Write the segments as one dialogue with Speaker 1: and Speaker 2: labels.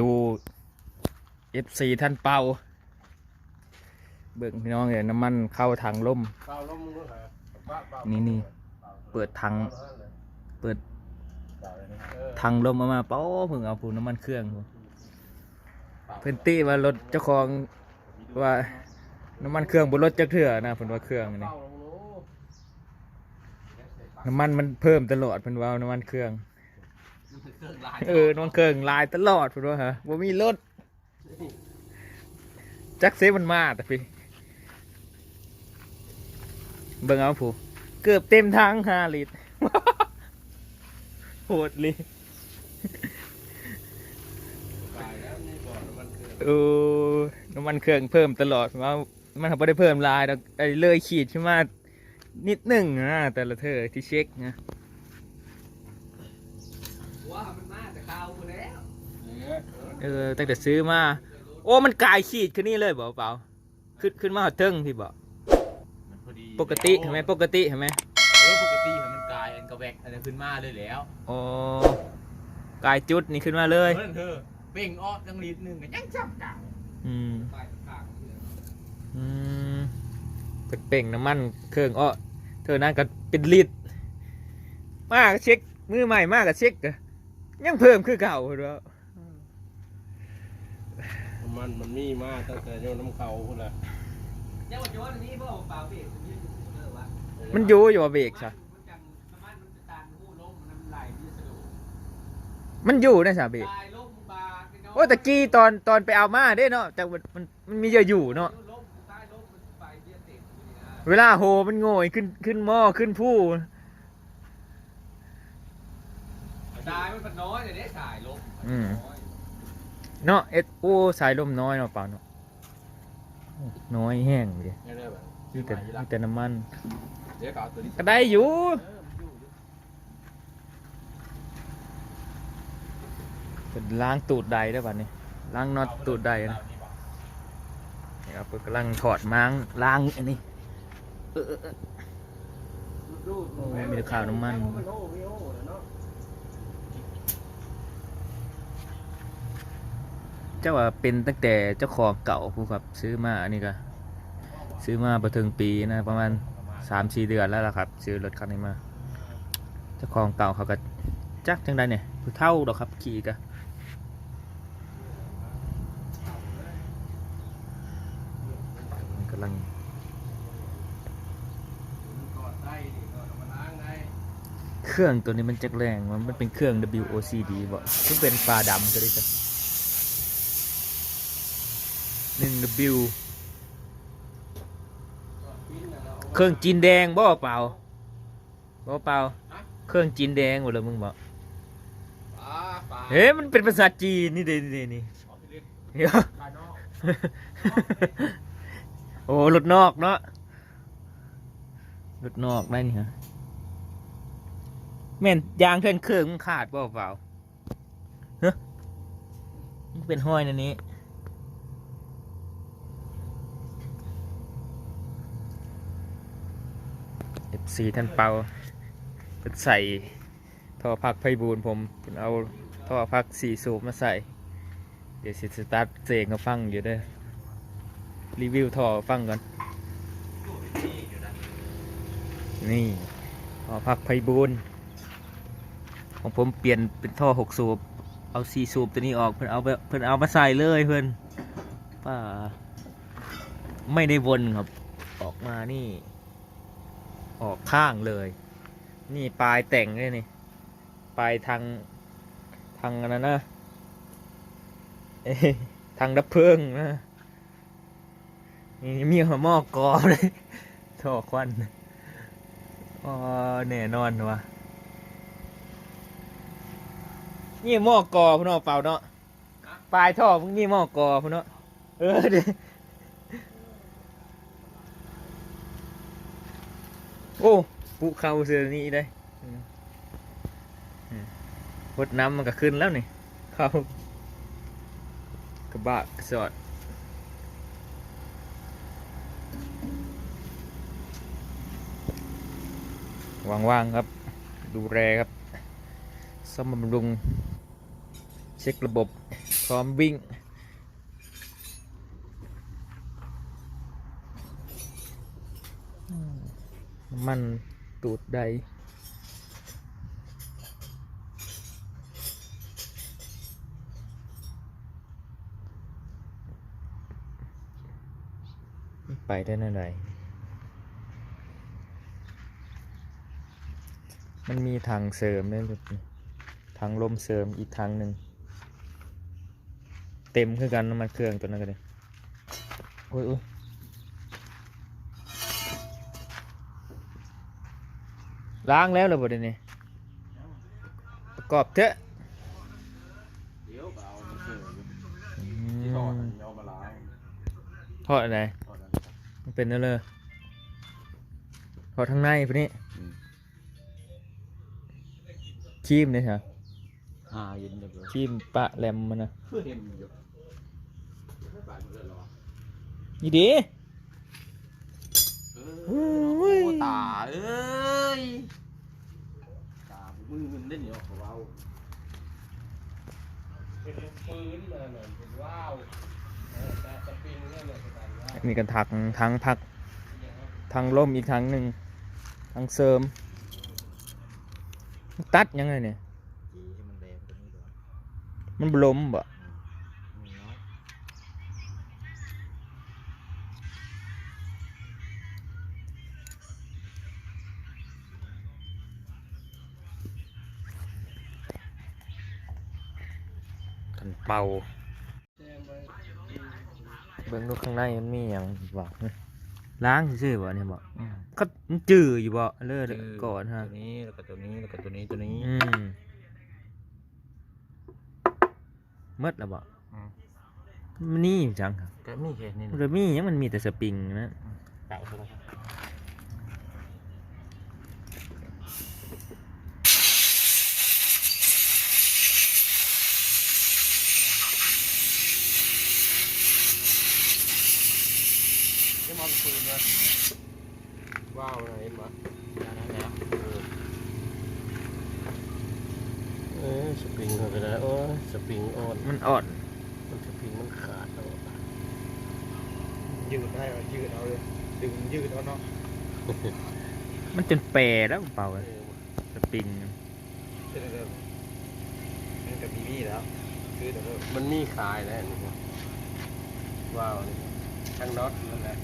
Speaker 1: ดู FC ท่านเป่า เบิ่งพี่น้องเห็นน้ำมันเข้าถังล่ม
Speaker 2: เปล่าลมมึงรู้เหรอเปล่าเปล่า
Speaker 1: นี่นี่เปิดถังเปิด
Speaker 2: เปล่าเลยนะเออ
Speaker 1: ถังลมออกมาเป้าเพิ่งเอาปูน้ำมันเครื่องพู้นเพิ่นตี้ว่ารถเจ้าของว่าน้ำมันเครื่องบนรถจักเถื่อนะเพิ่นว่าเครื่องนี่
Speaker 2: เปล่าลมมึงรู้
Speaker 1: น้ำมันมันเพิ่มตลอดเพิ่นว่าน้ำมันเครื่อง
Speaker 2: มัน เครื่องลาย
Speaker 1: เออน้ำมันเครื่องลายตลอดพิ่นว่าฮะบ่มีรถจักเซมันมาแต่พี่เบิ่งเอาผู้เกือบเต็มถัง5ลิตรโหดเลย
Speaker 2: ลายแล้วนี่บ่อน้ำมันเครื่อง
Speaker 1: เออน้ำมันเครื่องเพิ่มตลอดว่ามันไม่ได้เพิ่มลายดอกไอ้เลยขีดขึ้นมานิดหนึ่งนะแต่ละเธอที่เช็คนะ
Speaker 3: ว่ามันมาแต่ข้าวกูแล้ว
Speaker 2: เออ
Speaker 1: เออตั้งแต่ซื้อมา โอ้มันกลายขีดขึ้นนี่เลยบอกเปล่าขึ้นขึ้นมาหอดเทิงพี่บอก
Speaker 3: มันพอดี
Speaker 1: ปกติเห็นไหมปกติเห็นไหม
Speaker 3: เออปกติมันกลายอันกระแวกอันนั้นขึ้นมาเลยแล้ว
Speaker 1: อ๋อกลายจุดนี่ขึ้นมาเลย
Speaker 3: เพื่อนเธอเป่งออกจังลิตรหนึ่งกันยังจับจัง
Speaker 1: อืม
Speaker 3: ไปข้าง
Speaker 1: อืมเป็นเป่งน้ำมันเครื่องอ้อเธอนั่นก็เป็นลิตรมากเช็คมือใหม่มากกับเช็คก็ยังเพิ่มคือเก่าเหรอ
Speaker 2: น้ำ มันมันมีมาตั้งแต่โยนน้ำเขาพุ่นละ
Speaker 3: ยังว่าโจนนี้บ่เปล่าพี่มันยืนอยู่เออวะ
Speaker 1: มันอยู่อยู่ว่าเบรกใช่
Speaker 3: มันจังน้ำมันมันจะตานหูลมน้ำไหลมันจะสะดวก
Speaker 1: มันอยู่ในสาเบรก
Speaker 3: ตายลมบาด
Speaker 1: โอ้ตะกี้ตอนตอนไปเอามาเด้เนาะแต่มันมันมันมีเยอะอยู่เนาะ
Speaker 3: ลมตายลมมันไปเบี้ยเต็มอยู่นี่นะ
Speaker 1: เวลาโหมันโง่ยขึ้นขึ้นหม้อขึ้นผู้
Speaker 3: ตายมันเป็นน้อยเลยเนี่ยสายลม
Speaker 1: เนาะเอ็ดโอ้สายลมน้อยเนาะเปล่าเนาะน้อยแห้งเลย
Speaker 2: ไม่ได้แบบ
Speaker 1: มีแต่มีแต่น้ำมัน
Speaker 2: เดี๋ยวก็เอาตัวนี้
Speaker 1: ก็ได้อยู่
Speaker 2: เออมันอยู่อยู่
Speaker 1: เป็นล้างตูดใดได้ป่ะนี่ล้างน็อตตูดใดนะนี่ครับกำลังถอดม้างล้างอันนี้มีข่าวน้ำมัน
Speaker 2: โอ้โอ้โอ้เนาะ
Speaker 1: เจ้าว่าเป็นตั้งแต่เจ้าของเก่าผู้ครับซื้อมาอันนี้ก็ซื้อมาประถึงปีนะประมาณสามสี่เดือนแล้วล่ะครับ ซื้อรถคันนี้มา เจ้าของเก่าเขาก็จักจังใดเนี่ยผู้เท่าดอกครับขี่กะกำลัง
Speaker 2: เค
Speaker 1: รื่องตัวนี้มันจักแรงมันมันเป็นเครื่อง WOCD บ่ซึ่งเป็นฟ้าดำก็ได้จ้ะ หนึ่ง W เครื่องจีนแดงบ่เปล่าบ่เปล่า เครื่องจีนแดงหมดเลยมึงบอก
Speaker 2: ปลาปลา
Speaker 1: เฮ้ยมันเป็นภาษาจีนนี่เด้นี่นี่
Speaker 2: เอาไปเล่น
Speaker 1: เดี๋ยว
Speaker 2: ปลานอก
Speaker 1: โอ้หลุดนอกเนาะหลุดนอกได้นี่ฮะแม่นยางเทินเครื่องมันขาดบ่เปล่าเฮ้ยมันเป็นห้อยนั่นนี้ อฟซีท่านเปาเป็นใส่ท่อพักไพบูลผมเพิ่นเอาท่อพักสี่สูบมาใส่ เดี๋ยวสิสตาร์ทเสียงก็ฟังอยู่เด้อรีวิวท่อฟังก่อน นี่ท่อพักไพบูลของผมเปลี่ยนเป็นท่อหกสูบเอาสี่สูบตัวนี้ออกเพิ่นเอาเพิ่นเอามาใส่เลยเพิ่นป้าไม่ได้วนครับ ออกมานี่ ออกข้างเลย นี่ปลายแต่งเลยนี่ ปลายทางทางอันนั้นนะเอ้ยทางดับเพลิงนะนี่มีหัวหม้อกอเลยท่อควันอ๋อแน่นอนวะนี่หม้อกอพุ่นเนาะเปล่าเนาะปลายท่อมึงนี่หม้อกอพุ่นเนาะเออเดี๋ยว อ้ปุเข้าเสือนี่ได้พดน้ำมันก็ขึ้นแล้วนี่เข้ากระบะกระสอดว่างๆครับ ดูแลครับซ่อมบำรุง เช็คระบบพร้อมวิ่ง อืมน้ำ มันตูดใด ไปได้นั่นไรมันมีทางเสริมด้วยลูกนี่ทางลมเสริมอีกทางหนึ่ง เต็มคือกันน้ำมันเครื่องตัวนั้นก็เลยโอ้ย ล้างแล้วเหรอบ่เดี๋ยวนี้ประกอบเถอะ
Speaker 2: เดี๋ยวเอาเชื่อ
Speaker 1: อื
Speaker 2: ที่ทอด
Speaker 1: ม
Speaker 2: เอามาล้าง
Speaker 1: ทอดอะไร
Speaker 2: ทอดอัน
Speaker 1: มันเป็นนั่นเลยทอดข้างในพวกนี้ครีมเนี่ยฮะ
Speaker 2: อ่าเย็นเดี๋ยว
Speaker 1: ครีมปะแหลมมันนะ
Speaker 2: เพื่อเห็นอยู่ไม่บาดเลือดหรอ
Speaker 1: นี่ดี
Speaker 2: เอ
Speaker 1: โอ้ย
Speaker 2: อตาเอ้ยตามือมันเล่นเหนียวของเราเป็นปืนเลยน่ะเป็นว้าวเออแต่สปริงเนี่ยเนี่ยเป็นการว้าว
Speaker 1: มีกันถักทั้งพักทางล่มอีกทางหนึ่งทางเสริม ตัดยังไงเนี่ย
Speaker 2: จีให้มันแรงกว่านี้ก่อน
Speaker 1: มันบล้มบ่
Speaker 2: เป่า
Speaker 1: เบิ่งดูข้างในมันมีอย่างบอกล้างซื่อๆบ่เนี่ยบอกก็มันจืดอยู่บ่เลิศก่อนฮะ
Speaker 2: ตัวนี้แล้วก็ตัวนี้แล้วก็ตัวนี้ตัวนี้
Speaker 1: อืมหมดแล้วบ่
Speaker 2: อืม
Speaker 1: มันนี่อยู่จังครับ
Speaker 2: ก็มีแค่นี้
Speaker 1: มันมีหยังมันมีแต่สปริงนะ
Speaker 2: เก่าเท่าไหร่ นี่มันปืนเลยว้าวอะไรมาอันนั้นแล้วเออสปริงเขาก็ได้โอ้ยสปริงอ่อน
Speaker 1: มันอ่อน
Speaker 2: มันสปริงมันขาดแล้ว
Speaker 4: ยืดได้เหรอยืดเอาเลยดึงยืดเอาเนาะ
Speaker 1: มันจนแปรแล้วเปล่า
Speaker 2: เอ
Speaker 1: อะ
Speaker 2: อ
Speaker 1: สปริง
Speaker 4: เช่นเดิมมันกับบีบีแล้วคือแต่ว่า
Speaker 2: มันมีขายแล้วนี่ครับว้าวนี่ทั้งน็อตนั่นแหละ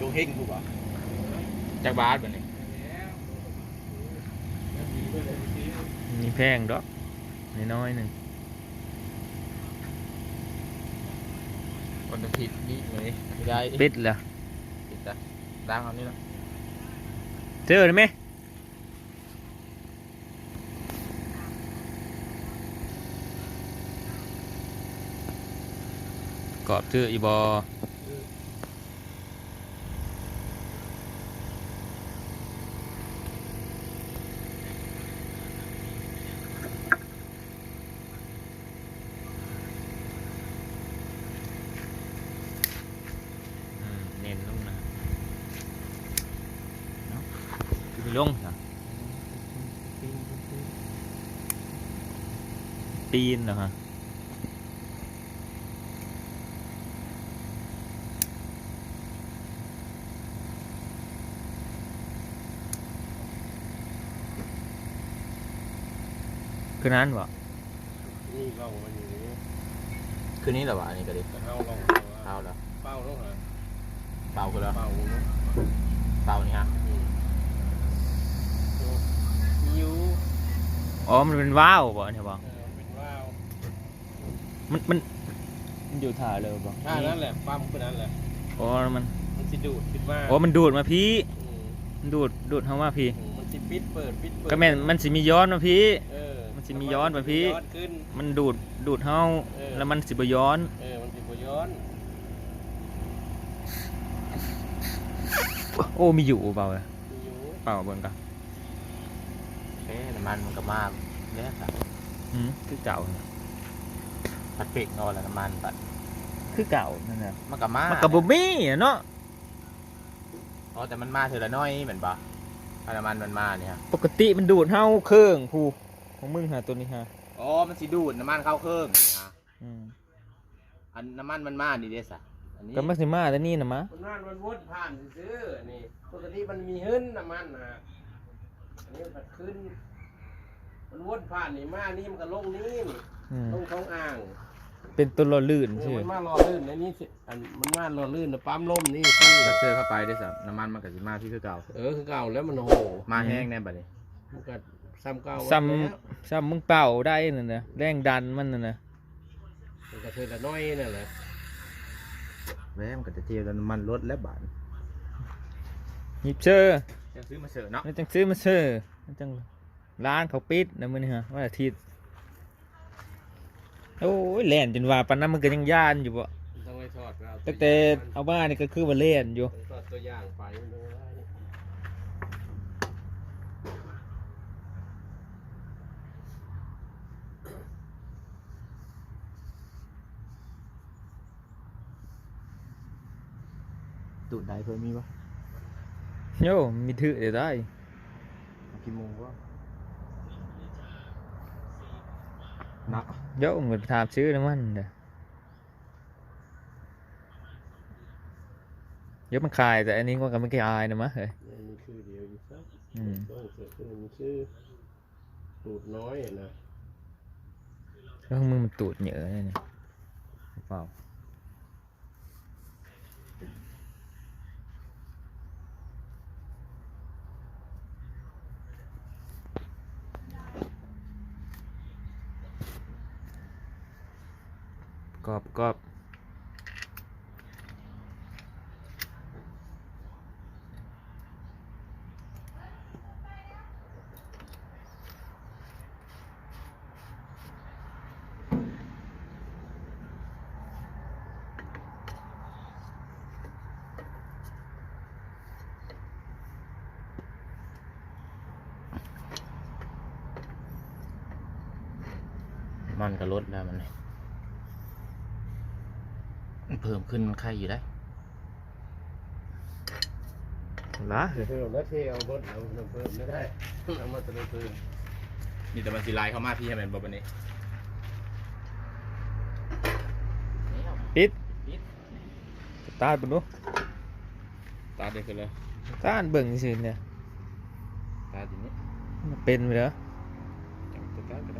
Speaker 4: ดูเฮงกูบ่
Speaker 1: จากบาทแบบนี้มีแพงดอกน้อยๆหนึ่ง
Speaker 2: วันอาทิตย์นี่ไหมไม่ได้
Speaker 1: ปิดแล้ว
Speaker 2: ปิดจ้ะล้างเอานี่นะ
Speaker 1: เจอเลยไหมกรอบเจออีบออืมเน้นลงนะเนาะคือลงนะ ปีนเหรอฮะคือนั้นบ่
Speaker 2: นี่ก็มันอยู่นี่
Speaker 3: คืนนี้เหรอวะอันนี้ก็ดิ
Speaker 2: แต่เอาลอง
Speaker 3: เปล่าเหรอ
Speaker 2: เป้าต้องหา
Speaker 3: เปล่าคือแล้ว
Speaker 2: เป้าเนาะ
Speaker 3: เปล่านี่ฮะ
Speaker 2: นิ้ว
Speaker 1: อ๋อ มันเป็นว้าวบ่เนี่ยบ่
Speaker 2: เออเป็นว้าว
Speaker 1: มันมันมันอยู่ถ่ายเลยบ่
Speaker 2: อ่านั่นแหละปั๊มคนนั้นแหละ
Speaker 1: อ๋อมัน
Speaker 2: มันจะดูดขึ้นมา
Speaker 1: อ๋อมันดูดมาพี่
Speaker 2: อืม
Speaker 1: มันดูดดูดเข้ามาพี่
Speaker 2: อืมมันจะปิดเปิดปิดเปิด
Speaker 1: ก็แม่นมันสิมีย้อนมาพี่
Speaker 2: เออ
Speaker 1: มันสิมีย้อนป่ะพี่
Speaker 2: ย้อนขึ้น
Speaker 1: มันดูดดูดเฮา
Speaker 2: เออ
Speaker 1: แล้วมันสิบ่ย้อน
Speaker 2: เออ มันสิบ่ย้อน
Speaker 1: โอ้มีอยู่เปล่าอะ
Speaker 2: อยู่
Speaker 1: เปล่าเบิ่งกัน
Speaker 3: เอ๊ะน้ำมันมันก็มาแล้วครับ
Speaker 1: อืมคือเก่าน่ะ
Speaker 3: พัดเปกนอนแล้วน้ำมันปัด
Speaker 1: คือเก่านั่นน่ะ
Speaker 3: มันก็มา
Speaker 1: มันก็บ่มีอะเนาะ
Speaker 3: อ๋อแต่มันมาเท่าละน้อยเหมือนปะถ้าน้ำมันมันมาเนี่ย
Speaker 1: ปกติมันดูดเฮาเครื่องผู้ของมึงหาตัวนี้ฮะ
Speaker 2: อ๋อมันสิดูดน้ำมันเข้าเครื่องนี่ฮะ
Speaker 1: อืม
Speaker 2: อันน้ำมันมันมานี่เด้สะอันนี้
Speaker 1: ก็มาสิมาแต่นี่นะมะ
Speaker 2: มันมันมันวนผ่านซื้อๆนี่ปกติมันมีหึ้นน้ำมันนะอันนี้มันขึ้น มันวนผ่านนี่มานี่มันก็ลงนี่นี่
Speaker 1: อืม
Speaker 2: ลงท้องอ่าง
Speaker 1: เป็นตัวรอลื่น
Speaker 2: เออ
Speaker 1: ใช่
Speaker 2: มันมารอลื่นในนี้สิอันมันมารอลื่นนะปั๊มลมนี่ซื้อ
Speaker 4: ถ้าเจอเข้าไปได้สับน้ำมันมันก็สิมาพี่คือเก่า
Speaker 2: เออคือเก่าแล้วมันโห
Speaker 4: มาแห้งแน่บัดนี้
Speaker 2: มันก็ซ้ำเก่า
Speaker 1: ซ้
Speaker 2: แล้วำ
Speaker 1: ซ้ำมึงเป่าได้นั่นนะแรงดันมันน่ะนะ
Speaker 2: มันก็เธอละน้อยนั่นแหละ
Speaker 4: แว้มนก็จะเที่ยวแล้วน้ำมันลดแล้วบาท
Speaker 1: หยิบเชอร์
Speaker 4: จะซื้อมาเสิร์ฟเนาะ
Speaker 1: มันจังซื้อมาเชอร์มันจังร้านเขาปิดนะมื้อนี้ฮะวันอาทิตย์ โอ้ยแล่นจนว่าปานนั้นมันก็ยังย่านอยู่บ่
Speaker 2: มันต้องไปทอดเอา
Speaker 1: ตั้งแต่เอาบ้านนี่ก็คือว่าเล่นอยู่
Speaker 2: ต้องทอดตัวอย่างไปมันดูได้
Speaker 4: ตูดใดเพิ่มมีปะ
Speaker 1: โยมีถือเดี๋ยวได้
Speaker 4: กี่โมงวะนัก
Speaker 1: โยมก็ถามซื้อน้ำมันเด้อเดี๋ยวมันขายแต่อันนี้ว่ากันไม่กี่อายนะมะเฮ้ย
Speaker 2: เนี่ยมีชื่อเดียวอยู่ซะ
Speaker 1: อืม
Speaker 2: ต้องเสือขึ้นมีชื่อตูดน้อยนะ
Speaker 1: แล้วมึงมันตูดเหยอะเลยนี่เปล่า รอบประกอบ
Speaker 4: มันก็ลดแล้วมันนี่ เพิ่มขึ้นไข่อยู่ได้
Speaker 1: ละ
Speaker 2: เพิ่มแล้วเทเอาบดเอาเพิ่มไม่ได้เอามาตัวเพิ่ม
Speaker 4: มีแต่มันสิไลน์เข้ามาพี่ให้มันบ่บัดนี้
Speaker 1: ปิดสตาร์ทบนนู้
Speaker 4: ตาเด็กกันเลย
Speaker 1: สตาร์ทเบิ่งสิเนี่ย
Speaker 4: ตาทีนี้
Speaker 1: มันเป็นไปแล้ว
Speaker 4: จังจะตาก็ได้